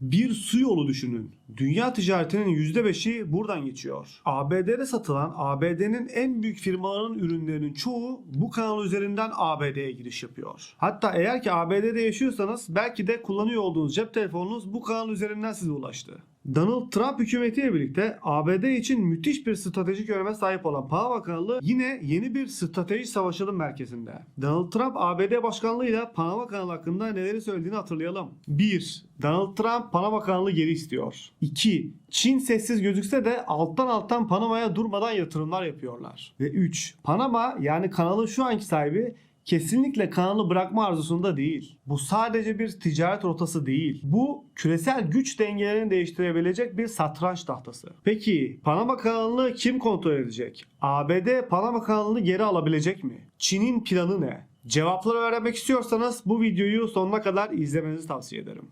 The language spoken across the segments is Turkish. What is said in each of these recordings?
Bir su yolu düşünün. Dünya ticaretinin %5'i buradan geçiyor. ABD'de satılan ABD'nin en büyük firmalarının ürünlerinin çoğu bu kanal üzerinden ABD'ye giriş yapıyor. Hatta eğer ki ABD'de yaşıyorsanız belki de kullanıyor olduğunuz cep telefonunuz bu kanal üzerinden size ulaştı. Donald Trump hükümetiyle birlikte ABD için müthiş bir stratejik öneme sahip olan Panama kanalı yine yeni bir strateji savaşının merkezinde. Donald Trump ABD başkanlığıyla Panama kanalı hakkında neleri söylediğini hatırlayalım. 1. Donald Trump Panama kanalı geri istiyor. 2. Çin sessiz gözükse de alttan alttan Panama'ya durmadan yatırımlar yapıyorlar. Ve 3. Panama yani kanalın şu anki sahibi kesinlikle kanalı bırakma arzusunda değil. Bu sadece bir ticaret rotası değil. Bu küresel güç dengelerini değiştirebilecek bir satranç tahtası. Peki Panama kanalını kim kontrol edecek? ABD Panama kanalını geri alabilecek mi? Çin'in planı ne? Cevapları öğrenmek istiyorsanız bu videoyu sonuna kadar izlemenizi tavsiye ederim.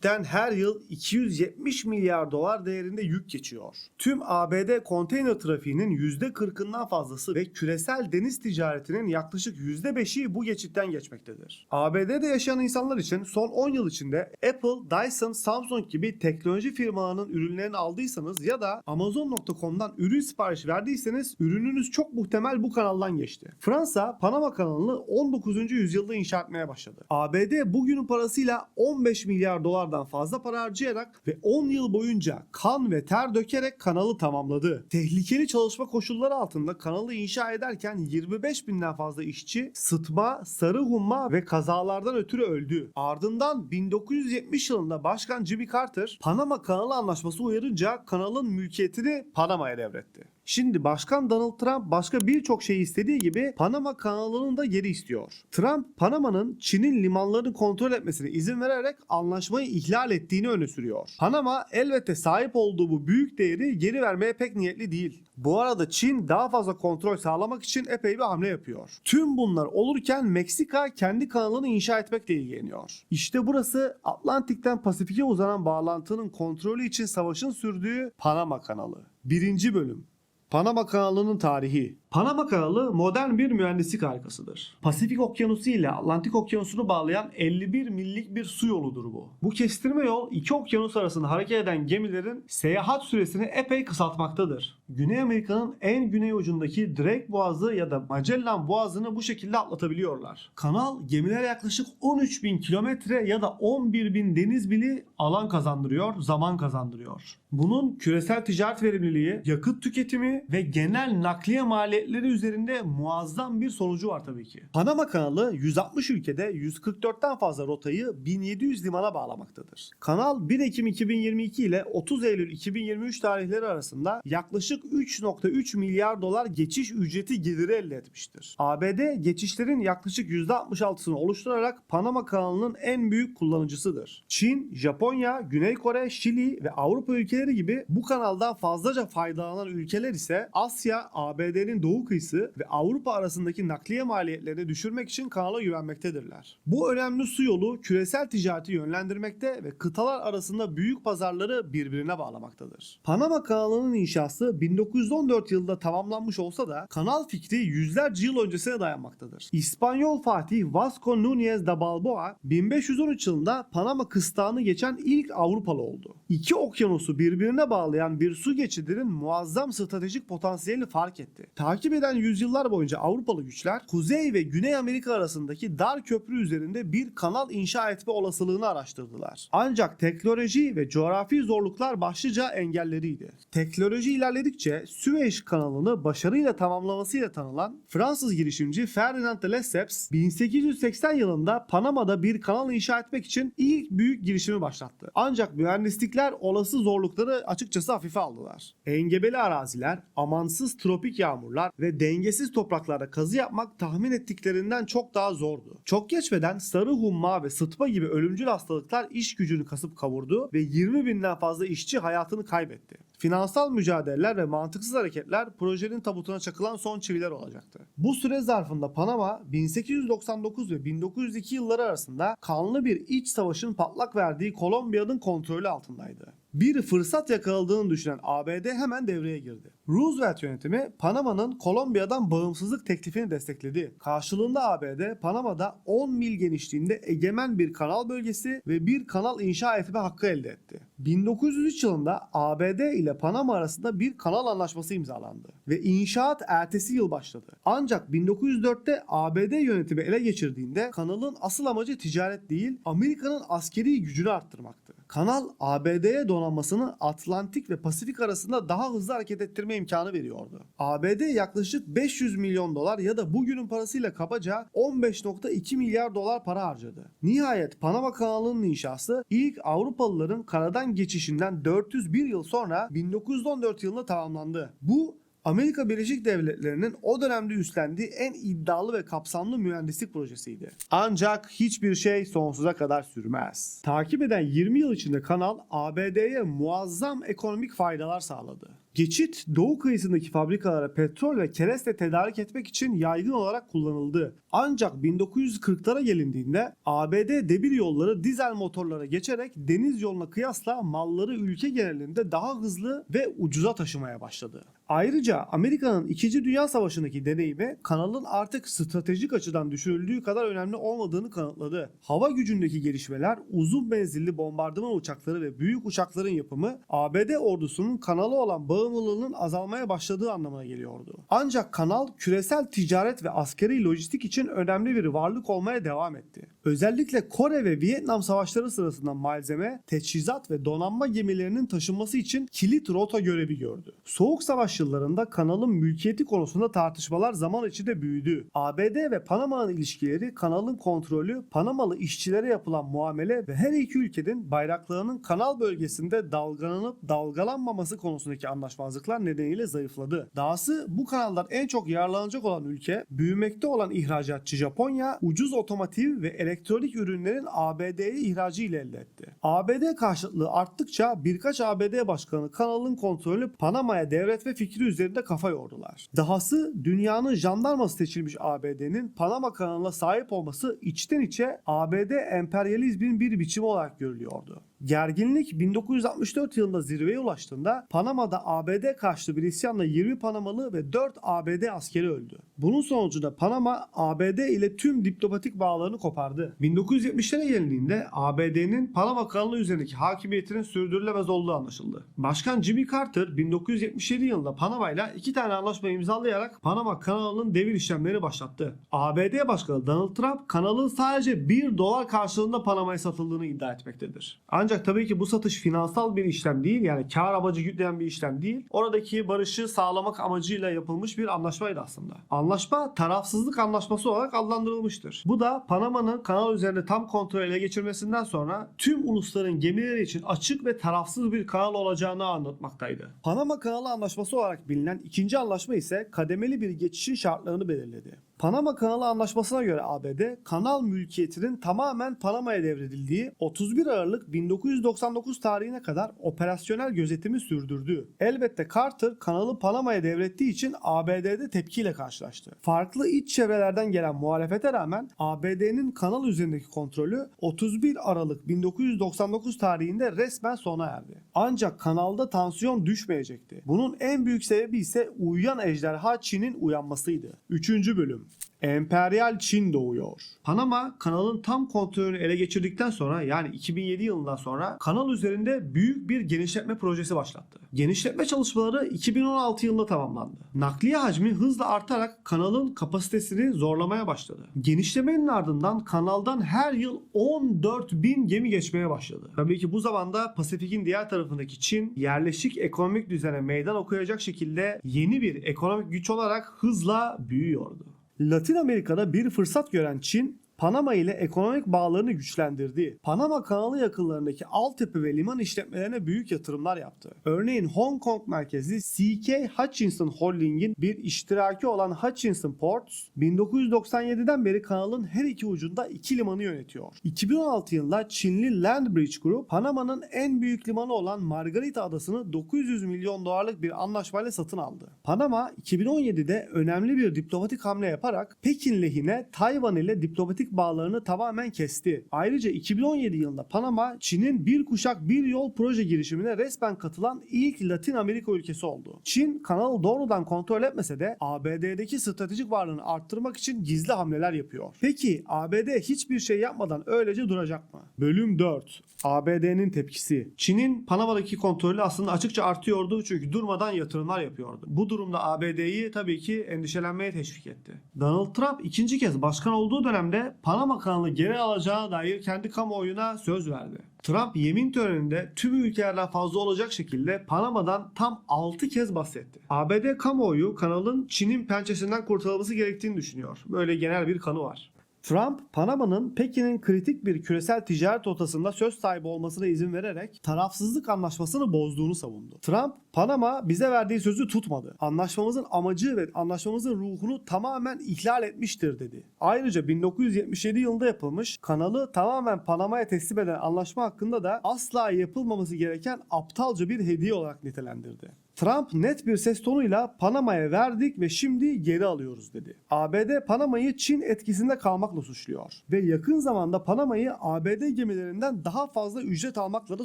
Geçitten her yıl 270 milyar dolar değerinde yük geçiyor. Tüm ABD konteyner trafiğinin %40'ından fazlası ve küresel deniz ticaretinin yaklaşık %5'i bu geçitten geçmektedir. ABD'de yaşayan insanlar için son 10 yıl içinde Apple, Dyson, Samsung gibi teknoloji firmalarının ürünlerini aldıysanız ya da Amazon.com'dan ürün siparişi verdiyseniz ürününüz çok muhtemel bu kanaldan geçti. Fransa, Panama kanalını 19. yüzyılda inşa etmeye başladı. ABD bugünün parasıyla 15 milyar dolardan fazla para harcayarak ve 10 yıl boyunca kan ve ter dökerek kanalı tamamladı. Tehlikeli çalışma koşulları altında kanalı inşa ederken 25 binden fazla işçi sıtma, sarı humma ve kazalardan ötürü öldü. Ardından 1970 yılında Başkan Jimmy Carter Panama Kanalı Anlaşması uyarınca kanalın mülkiyetini Panama'ya devretti. Şimdi Başkan Donald Trump başka birçok şeyi istediği gibi Panama kanalının da geri istiyor. Trump Panama'nın Çin'in limanlarını kontrol etmesine izin vererek anlaşmayı ihlal ettiğini öne sürüyor. Panama elbette sahip olduğu bu büyük değeri geri vermeye pek niyetli değil. Bu arada Çin daha fazla kontrol sağlamak için epey bir hamle yapıyor. Tüm bunlar olurken Meksika kendi kanalını inşa etmekle ilgileniyor. İşte burası Atlantik'ten Pasifik'e uzanan bağlantının kontrolü için savaşın sürdüğü Panama kanalı. Birinci bölüm Panama kanalının tarihi. Panama kanalı modern bir mühendislik harikasıdır. Pasifik okyanusu ile Atlantik okyanusunu bağlayan 51 millik bir su yoludur bu. Bu kestirme yol iki okyanus arasında hareket eden gemilerin seyahat süresini epey kısaltmaktadır. Güney Amerika'nın en güney ucundaki Drake Boğazı ya da Magellan Boğazı'nı bu şekilde atlatabiliyorlar. Kanal gemilere yaklaşık 13 bin kilometre ya da 11 bin deniz mili alan kazandırıyor, zaman kazandırıyor. Bunun küresel ticaret verimliliği, yakıt tüketimi ve genel nakliye maliyetleri üzerinde muazzam bir sonucu var tabii ki. Panama kanalı 160 ülkede 144'ten fazla rotayı 1700 limana bağlamaktadır. Kanal 1 Ekim 2022 ile 30 Eylül 2023 tarihleri arasında yaklaşık 3.3 milyar dolar geçiş ücreti geliri elde etmiştir. ABD geçişlerin yaklaşık %66'sını oluşturarak Panama kanalının en büyük kullanıcısıdır. Çin, Japonya, Güney Kore, Şili ve Avrupa ülkeleri gibi bu kanaldan fazlaca faydalanan ülkeler ise Asya, ABD'nin doğu kıyısı ve Avrupa arasındaki nakliye maliyetlerini düşürmek için kanala güvenmektedirler. Bu önemli su yolu küresel ticareti yönlendirmekte ve kıtalar arasında büyük pazarları birbirine bağlamaktadır. Panama kanalının inşası 1914 yılında tamamlanmış olsa da kanal fikri yüzlerce yıl öncesine dayanmaktadır. İspanyol Fatih Vasco Núñez de Balboa 1513 yılında Panama kıstağını geçen ilk Avrupalı oldu. İki okyanusu birbirine bağlayan bir su geçidinin muazzam stratejik potansiyelini fark etti. Takip eden yüzyıllar boyunca Avrupalı güçler Kuzey ve Güney Amerika arasındaki dar köprü üzerinde bir kanal inşa etme olasılığını araştırdılar. Ancak teknoloji ve coğrafi zorluklar başlıca engelleriydi. Teknoloji ilerledikçe Süveyş kanalını başarıyla tamamlamasıyla tanınan Fransız girişimci Ferdinand de Lesseps 1880 yılında Panama'da bir kanal inşa etmek için ilk büyük girişimi başlattı. Ancak mühendislikler olası zorlukları açıkçası hafife aldılar. Engebeli araziler, amansız tropik yağmurlar ve dengesiz topraklarda kazı yapmak tahmin ettiklerinden çok daha zordu. Çok geçmeden sarı humma ve sıtma gibi ölümcül hastalıklar iş gücünü kasıp kavurdu ve 20 binden fazla işçi hayatını kaybetti. Finansal mücadeleler ve mantıksız hareketler projenin tabutuna çakılan son çiviler olacaktı. Bu süre zarfında Panama 1899 ve 1902 yılları arasında kanlı bir iç savaşın patlak verdiği Kolombiya'nın kontrolü altındaydı. Bir fırsat yakaladığını düşünen ABD hemen devreye girdi. Roosevelt yönetimi Panama'nın Kolombiya'dan bağımsızlık teklifini destekledi. Karşılığında ABD Panama'da 10 mil genişliğinde egemen bir kanal bölgesi ve bir kanal inşa etme hakkı elde etti. 1903 yılında ABD ile Panama arasında bir kanal anlaşması imzalandı ve inşaat ertesi yıl başladı. Ancak 1904'te ABD yönetimi ele geçirdiğinde kanalın asıl amacı ticaret değil, Amerika'nın askeri gücünü arttırmaktı. Kanal ABD'ye donanmasını Atlantik ve Pasifik arasında daha hızlı hareket ettirme imkanı veriyordu. ABD yaklaşık 500 milyon dolar ya da bugünün parasıyla kabaca 15.2 milyar dolar para harcadı. Nihayet Panama kanalının inşası ilk Avrupalıların karadan geçişinden 401 yıl sonra 1914 yılında tamamlandı. Bu Amerika Birleşik Devletleri'nin o dönemde üstlendiği en iddialı ve kapsamlı mühendislik projesiydi. Ancak hiçbir şey sonsuza kadar sürmez. Takip eden 20 yıl içinde kanal ABD'ye muazzam ekonomik faydalar sağladı. Geçit doğu kıyısındaki fabrikalara petrol ve kereste tedarik etmek için yaygın olarak kullanıldı. Ancak 1940'lara gelindiğinde ABD demir yolları dizel motorlara geçerek deniz yoluna kıyasla malları ülke genelinde daha hızlı ve ucuza taşımaya başladı. Ayrıca Amerika'nın 2. Dünya Savaşı'ndaki deneyimi kanalın artık stratejik açıdan düşünüldüğü kadar önemli olmadığını kanıtladı. Hava gücündeki gelişmeler, uzun menzilli bombardıman uçakları ve büyük uçakların yapımı ABD ordusunun kanala olan bağımlılığının azalmaya başladığı anlamına geliyordu. Ancak kanal küresel ticaret ve askeri lojistik için önemli bir varlık olmaya devam etti. Özellikle Kore ve Vietnam savaşları sırasında malzeme, teçhizat ve donanma gemilerinin taşınması için kilit rota görevi gördü. Soğuk Savaş yıllarında kanalın mülkiyeti konusunda tartışmalar zaman içinde büyüdü. ABD ve Panama'nın ilişkileri, kanalın kontrolü, Panamalı işçilere yapılan muamele ve her iki ülkenin bayraklarının kanal bölgesinde dalgalanıp dalgalanmaması konusundaki anlaşmazlıklar nedeniyle zayıfladı. Dahası bu kanaldan en çok yararlanacak olan ülke, büyümekte olan ihracatçı Japonya, ucuz otomotiv ve elektronik ürünlerin ABD'ye ihracı ile elde etti. ABD karşıtlığı arttıkça birkaç ABD başkanı kanalın kontrolü Panama'ya devretme fikri üzerinde kafa yordular. Dahası dünyanın jandarması seçilmiş ABD'nin Panama kanalına sahip olması içten içe ABD emperyalizmin bir biçimi olarak görülüyordu. Gerginlik 1964 yılında zirveye ulaştığında Panama'da ABD karşıtı bir isyanla 20 Panamalı ve 4 ABD askeri öldü. Bunun sonucunda Panama ABD ile tüm diplomatik bağlarını kopardı. 1970'lere gelindiğinde ABD'nin Panama kanalı üzerindeki hakimiyetinin sürdürülemez olduğu anlaşıldı. Başkan Jimmy Carter 1977 yılında Panama ile iki tane anlaşma imzalayarak Panama kanalının devir işlemlerini başlattı. ABD Başkanı Donald Trump kanalın sadece 1 dolar karşılığında Panama'ya satıldığını iddia etmektedir. Ancak tabii ki bu satış finansal bir işlem değil yani kar amacı gütleyen bir işlem değil. Oradaki barışı sağlamak amacıyla yapılmış bir anlaşmaydı aslında. Anlaşma tarafsızlık anlaşması olarak adlandırılmıştır. Bu da Panama'nın kanal üzerinde tam kontrol ele geçirmesinden sonra tüm ulusların gemileri için açık ve tarafsız bir kanal olacağını anlatmaktaydı. Panama Kanalı Anlaşması olarak bilinen ikinci anlaşma ise kademeli bir geçişin şartlarını belirledi. Panama Kanalı Anlaşması'na göre ABD, kanal mülkiyetinin tamamen Panama'ya devredildiği 31 Aralık 1999 tarihine kadar operasyonel gözetimi sürdürdü. Elbette Carter kanalı Panama'ya devrettiği için ABD'de tepkiyle karşılaştı. Farklı iç çevrelerden gelen muhalefete rağmen ABD'nin kanal üzerindeki kontrolü 31 Aralık 1999 tarihinde resmen sona erdi. Ancak kanalda tansiyon düşmeyecekti. Bunun en büyük sebebi ise uyuyan ejderha Çin'in uyanmasıydı. 3. bölüm Emperyal Çin doğuyor. Panama kanalın tam kontrolünü ele geçirdikten sonra yani 2007 yılından sonra kanal üzerinde büyük bir genişletme projesi başlattı. Genişletme çalışmaları 2016 yılında tamamlandı. Nakliye hacmi hızla artarak kanalın kapasitesini zorlamaya başladı. Genişlemenin ardından kanaldan her yıl 14 bin gemi geçmeye başladı. Tabii ki bu zamanda Pasifik'in diğer tarafındaki Çin yerleşik ekonomik düzene meydan okuyacak şekilde yeni bir ekonomik güç olarak hızla büyüyordu. Latin Amerika'da bir fırsat gören Çin, Panama ile ekonomik bağlarını güçlendirdi. Panama kanalı yakınlarındaki altyapı ve liman işletmelerine büyük yatırımlar yaptı. Örneğin Hong Kong merkezli CK Hutchinson Holding'in bir iştiraki olan Hutchinson Ports, 1997'den beri kanalın her iki ucunda iki limanı yönetiyor. 2016 yılında Çinli Landbridge Group, Panama'nın en büyük limanı olan Margarita Adası'nı 900 milyon dolarlık bir anlaşmayla satın aldı. Panama 2017'de önemli bir diplomatik hamle yaparak Pekin lehine Tayvan ile diplomatik stratejik bağlarını tamamen kesti. Ayrıca 2017 yılında Panama, Çin'in bir kuşak bir yol proje girişimine resmen katılan ilk Latin Amerika ülkesi oldu. Çin kanalı doğrudan kontrol etmese de ABD'deki stratejik varlığını arttırmak için gizli hamleler yapıyor. Peki ABD hiçbir şey yapmadan öylece duracak mı? Bölüm 4. ABD'nin tepkisi. Çin'in Panama'daki kontrolü aslında açıkça artıyordu çünkü durmadan yatırımlar yapıyordu. Bu durumda ABD'yi tabii ki endişelenmeye teşvik etti. Donald Trump ikinci kez başkan olduğu dönemde Panama geri alacağına dair kendi kamuoyuna söz verdi. Trump yemin töreninde tüm ülkelerden fazla olacak şekilde Panama'dan tam 6 kez bahsetti. ABD kamuoyu kanalın Çin'in pençesinden kurtulması gerektiğini düşünüyor. Böyle genel bir kanı var. Trump, Panama'nın Pekin'in kritik bir küresel ticaret rotasında söz sahibi olmasına izin vererek tarafsızlık anlaşmasını bozduğunu savundu. Trump, Panama bize verdiği sözü tutmadı. Anlaşmamızın amacı ve anlaşmamızın ruhunu tamamen ihlal etmiştir dedi. Ayrıca 1977 yılında yapılmış kanalı tamamen Panama'ya teslim eden anlaşma hakkında da asla yapılmaması gereken aptalca bir hediye olarak nitelendirdi. Trump net bir ses tonuyla Panama'ya verdik ve şimdi geri alıyoruz dedi. ABD Panama'yı Çin etkisinde kalmakla suçluyor ve yakın zamanda Panama'yı ABD gemilerinden daha fazla ücret almakla da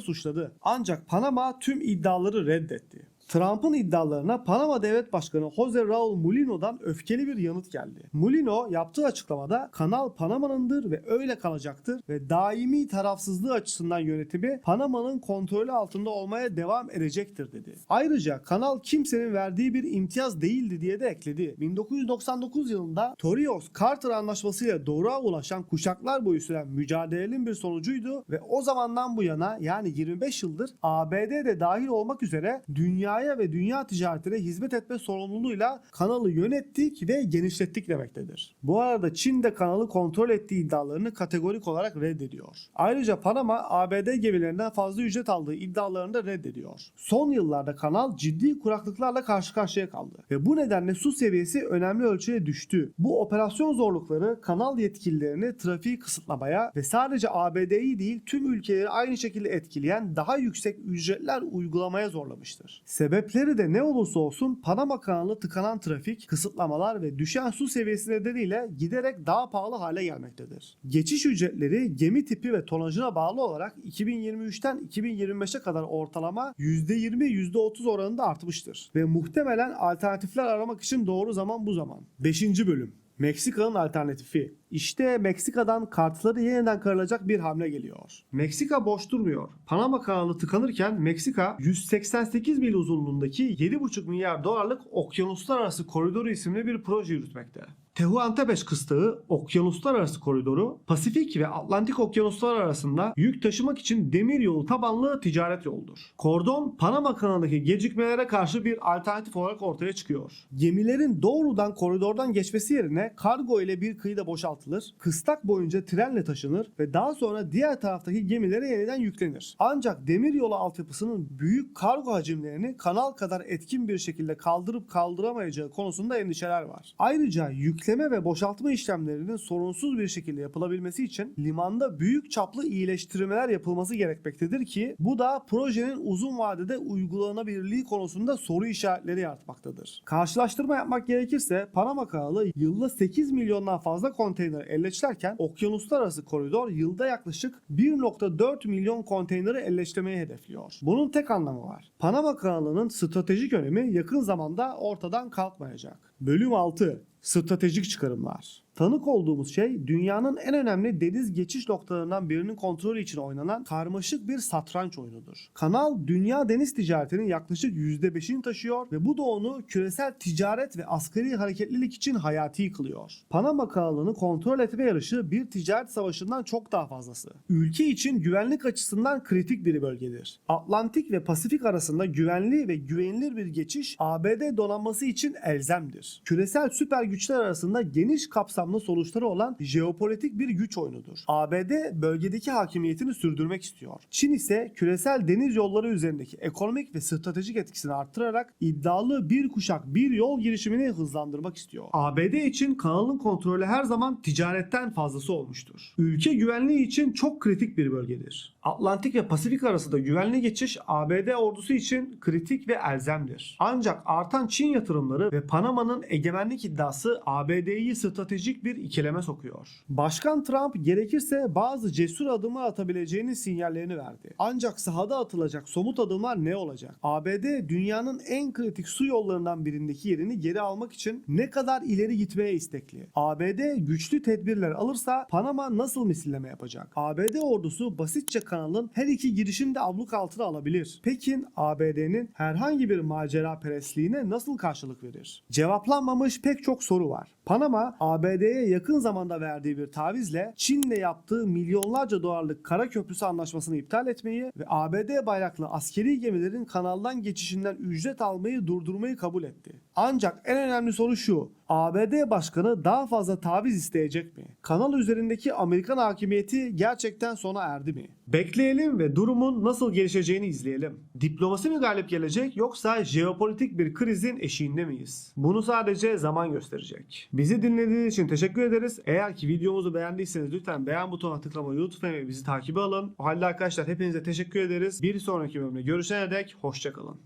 suçladı. Ancak Panama tüm iddiaları reddetti. Trump'ın iddialarına Panama Devlet Başkanı Jose Raul Mulino'dan öfkeli bir yanıt geldi. Mulino yaptığı açıklamada kanal Panama'nındır ve öyle kalacaktır ve daimi tarafsızlığı açısından yönetimi Panama'nın kontrolü altında olmaya devam edecektir dedi. Ayrıca kanal kimsenin verdiği bir imtiyaz değildi diye de ekledi. 1999 yılında Torrijos-Carter anlaşmasıyla doğruğa ulaşan kuşaklar boyu süren mücadelenin bir sonucuydu ve o zamandan bu yana yani 25 yıldır ABD de dahil olmak üzere dünya dünyaya ve dünya ticaretine hizmet etme sorumluluğuyla kanalı yönettik ve genişlettik demektedir. Bu arada Çin de kanalı kontrol ettiği iddialarını kategorik olarak reddediyor. Ayrıca Panama ABD gemilerinden fazla ücret aldığı iddialarını da reddediyor. Son yıllarda kanal ciddi kuraklıklarla karşı karşıya kaldı ve bu nedenle su seviyesi önemli ölçüye düştü. Bu operasyon zorlukları kanal yetkililerini trafiği kısıtlamaya ve sadece ABD'yi değil tüm ülkeleri aynı şekilde etkileyen daha yüksek ücretler uygulamaya zorlamıştır. Sebepleri de ne olursa olsun Panama kanalı tıkanan trafik, kısıtlamalar ve düşen su seviyesi nedeniyle giderek daha pahalı hale gelmektedir. Geçiş ücretleri gemi tipi ve tonajına bağlı olarak 2023'ten 2025'e kadar ortalama %20-%30 oranında artmıştır. Ve muhtemelen alternatifler aramak için doğru zaman bu zaman. 5. bölüm Meksika'nın alternatifi. İşte Meksika'dan kartları yeniden karılacak bir hamle geliyor. Meksika boş durmuyor. Panama kanalı tıkanırken Meksika 188 mil uzunluğundaki 7,5 milyar dolarlık okyanuslar arası koridoru isimli bir proje yürütmekte. Tehuantepec kıstığı okyanuslar arası koridoru Pasifik ve Atlantik okyanuslar arasında yük taşımak için demir yolu tabanlı ticaret yoludur. Kordon Panama kanalındaki gecikmelere karşı bir alternatif olarak ortaya çıkıyor. Gemilerin doğrudan koridordan geçmesi yerine kargo ile bir kıyıda boşaltılır, kıstak boyunca trenle taşınır ve daha sonra diğer taraftaki gemilere yeniden yüklenir. Ancak demir yolu altyapısının büyük kargo hacimlerini kanal kadar etkin bir şekilde kaldırıp kaldıramayacağı konusunda endişeler var. Ayrıca yük yükleme ve boşaltma işlemlerinin sorunsuz bir şekilde yapılabilmesi için limanda büyük çaplı iyileştirmeler yapılması gerekmektedir ki bu da projenin uzun vadede uygulanabilirliği konusunda soru işaretleri yaratmaktadır. Karşılaştırma yapmak gerekirse Panama kanalı yılda 8 milyondan fazla konteyner elleçlerken okyanuslar arası koridor yılda yaklaşık 1.4 milyon konteyneri elleştirmeyi hedefliyor. Bunun tek anlamı var. Panama kanalının stratejik önemi yakın zamanda ortadan kalkmayacak. Bölüm 6 Stratejik çıkarımlar. Tanık olduğumuz şey dünyanın en önemli deniz geçiş noktalarından birinin kontrolü için oynanan karmaşık bir satranç oyunudur. Kanal dünya deniz ticaretinin yaklaşık %5'ini taşıyor ve bu da onu küresel ticaret ve askeri hareketlilik için hayati kılıyor. Panama kanalını kontrol etme yarışı bir ticaret savaşından çok daha fazlası. Ülke için güvenlik açısından kritik bir bölgedir. Atlantik ve Pasifik arasında güvenli ve güvenilir bir geçiş ABD donanması için elzemdir. Küresel süper güçler arasında geniş kapsamlı kapsamlı sonuçları olan jeopolitik bir güç oyunudur. ABD bölgedeki hakimiyetini sürdürmek istiyor. Çin ise küresel deniz yolları üzerindeki ekonomik ve stratejik etkisini arttırarak iddialı bir kuşak bir yol girişimini hızlandırmak istiyor. ABD için kanalın kontrolü her zaman ticaretten fazlası olmuştur. Ülke güvenliği için çok kritik bir bölgedir. Atlantik ve Pasifik arasında güvenli geçiş ABD ordusu için kritik ve elzemdir. Ancak artan Çin yatırımları ve Panama'nın egemenlik iddiası ABD'yi stratejik bir ikileme sokuyor. Başkan Trump gerekirse bazı cesur adımı atabileceğinin sinyallerini verdi. Ancak sahada atılacak somut adımlar ne olacak? ABD dünyanın en kritik su yollarından birindeki yerini geri almak için ne kadar ileri gitmeye istekli? ABD güçlü tedbirler alırsa Panama nasıl misilleme yapacak? ABD ordusu basitçe kanalın her iki girişini de abluk altına alabilir. Pekin ABD'nin herhangi bir macera perestliğine nasıl karşılık verir? Cevaplanmamış pek çok soru var. Panama ABD'ye yakın zamanda verdiği bir tavizle Çin'le yaptığı milyonlarca dolarlık kara köprüsü anlaşmasını iptal etmeyi ve ABD bayraklı askeri gemilerin kanaldan geçişinden ücret almayı durdurmayı kabul etti. Ancak en önemli soru şu. ABD başkanı daha fazla taviz isteyecek mi? Kanal üzerindeki Amerikan hakimiyeti gerçekten sona erdi mi? Bekleyelim ve durumun nasıl gelişeceğini izleyelim. Diplomasi mi galip gelecek yoksa jeopolitik bir krizin eşiğinde miyiz? Bunu sadece zaman gösterecek. Bizi dinlediğiniz için teşekkür ederiz. Eğer ki videomuzu beğendiyseniz lütfen beğen butonuna tıklamayı unutmayın ve bizi takibe alın. O halde arkadaşlar hepinize teşekkür ederiz. Bir sonraki bölümde görüşene dek hoşçakalın.